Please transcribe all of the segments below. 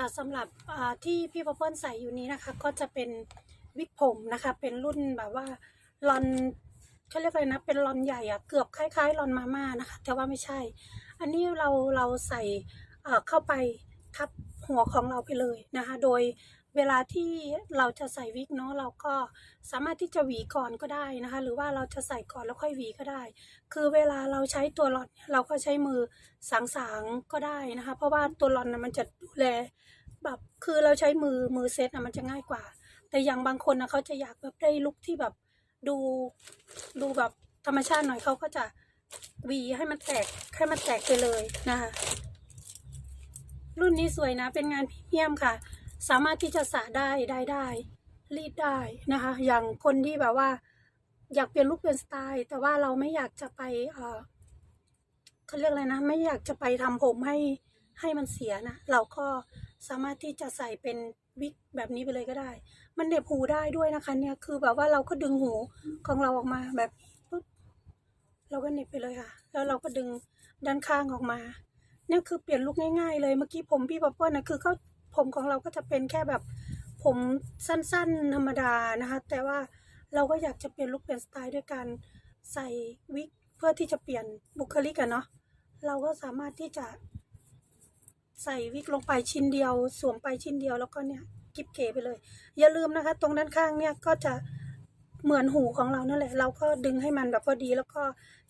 ค่ะสำหรับที่พี่ป๊อปเปิลใส่อยู่นี้นะคะ ก็จะเป็นวิกผมนะคะ เป็นรุ่นแบบว่าลอนเขาเรียกอะไรนะ เป็นลอนใหญ่อะเกือบคล้ายๆลอนมาม่านะคะ แต่ว่าไม่ใช่ อันนี้เราเราใส่เข้าไป ทับหัวของเราไปเลยนะคะ โดยเวลาที่เราจะใส่วิกเนาะเราก็สามารถที่จะหวีก่อนก็ได้นะคะ หรือว่าเราจะใส่ก่อนแล้วค่อยหวีก็ได้ คือเวลาเราใช้ตัวหลอนเนี่ยเราก็ใช้มือสางๆก็ได้นะคะ เพราะว่าตัวหลอนนะมันจะดูแลแบบคือเราใช้มือมือเซตนะมันจะง่ายกว่า แต่อย่างบางคนนะเขาจะอยากแบบได้ลุคที่แบบดูดูแบบธรรมชาติหน่อยเขาก็จะหวีให้มันแตกให้มันแตกไปเลยนะคะ รุ่นนี้สวยนะ เป็นงานพรีเมียมค่ะ สามารถที่จะสระได้ได้ได้รีดได้นะคะ อย่างคนที่แบบว่า อยากเปลี่ยนลุคเปลี่ยนสไตล์ แต่ว่าเราไม่อยากจะไปเออเขาเรียกอะไรนะ ไม่อยากจะไปทำผมให้ให้มันเสียนะ เราก็สามารถที่จะใส่เป็นวิกแบบนี้ไปเลยก็ได้ มันเหน็บหูได้ด้วยนะคะเนี่ย คือแบบว่าเราก็ดึงหูของเราออกมาแบบปุ๊บ เราก็เหน็บไปเลยค่ะ แล้วเราก็ดึงด้านข้างออกมา นี่คือเปลี่ยนลุคง่ายๆ เลยเมื่อกี้ผมพี่ป๊อปเปิ้ลนะคือเขาผมของเราก็จะเป็นแค่แบบผมสั้นๆธรรมดานะคะ แต่ว่าเราก็อยากจะเปลี่ยนลุคเปลี่ยนสไตล์ด้วยการใส่วิกเพื่อที่จะเปลี่ยนบุคลิกอะเนาะเราก็สามารถที่จะ ใส่วิกลงไปชิ้นเดียว สวมไปชิ้นเดียวแล้วก็เนี่ยกิบเก๋ไปเลย อย่าลืมนะคะ ตรงด้านข้างเนี่ยก็จะเหมือนหูของเรานั่นแหละ เราก็ดึงให้มันแบบพอดี แล้วก็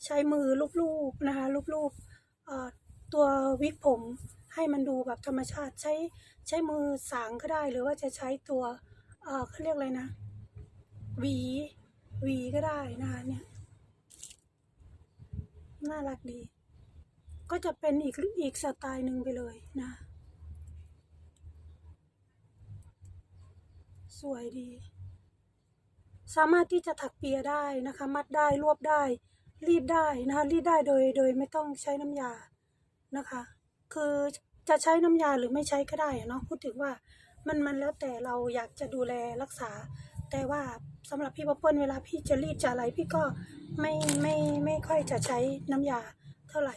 ใช้มือลูบๆนะคะลูบๆเอ่อ ตัววิกผมให้มันดูแบบธรรมชาติใช้ใช้มือสางก็ได้หรือว่าจะใช้ตัวเออเขาเรียกอะไรนะหวีหวีก็ได้นะคะเนี่ยน่ารักดี ก็จะเป็นอีกอีกสไตล์หนึ่งไปเลยนะ สวยดี สามารถที่จะถักเปียได้นะคะ มัดได้รวบได้ รีดได้นะคะรีดได้โดยโดยไม่ต้องใช้น้ำยา นะคะ คือจะใช้น้ำยาหรือไม่ใช้ก็ได้เนาะพูดถึงว่ามันมันแล้วแต่เราอยากจะดูแลรักษา แต่ว่าสำหรับพี่ป๊อปเปิ้ลเวลาพี่จะรีดจะอะไรพี่ก็ไม่ไม่ไม่ค่อยจะใช้น้ำยาเท่าไหร่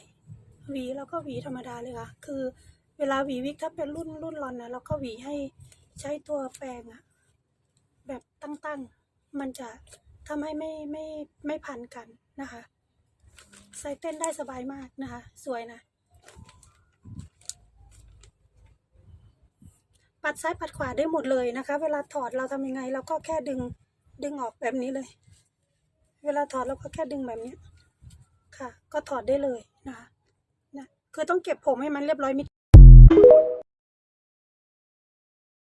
หวีแล้วก็หวีธรรมดาเลยค่ะ คือเวลาหวีวิกถ้าเป็นรุ่นรุ่นรอนนะเราก็หวีให้ใช้ตัวแปรงอะแบบตั้งๆ มันจะทำให้ไม่ไม่ไม่พันกันนะคะ ใส่เต้นได้สบายมากนะคะ สวยนะ ปัดซ้ายปัดขวาได้หมดเลยนะคะ เวลาถอดเราทำยังไงเราก็แค่ดึงดึงออกแบบนี้เลย เวลาถอดเราก็แค่ดึงแบบนี้ค่ะ ก็ถอดได้เลยนะคะนะคือต้องเก็บผมให้มันเรียบร้อยมิด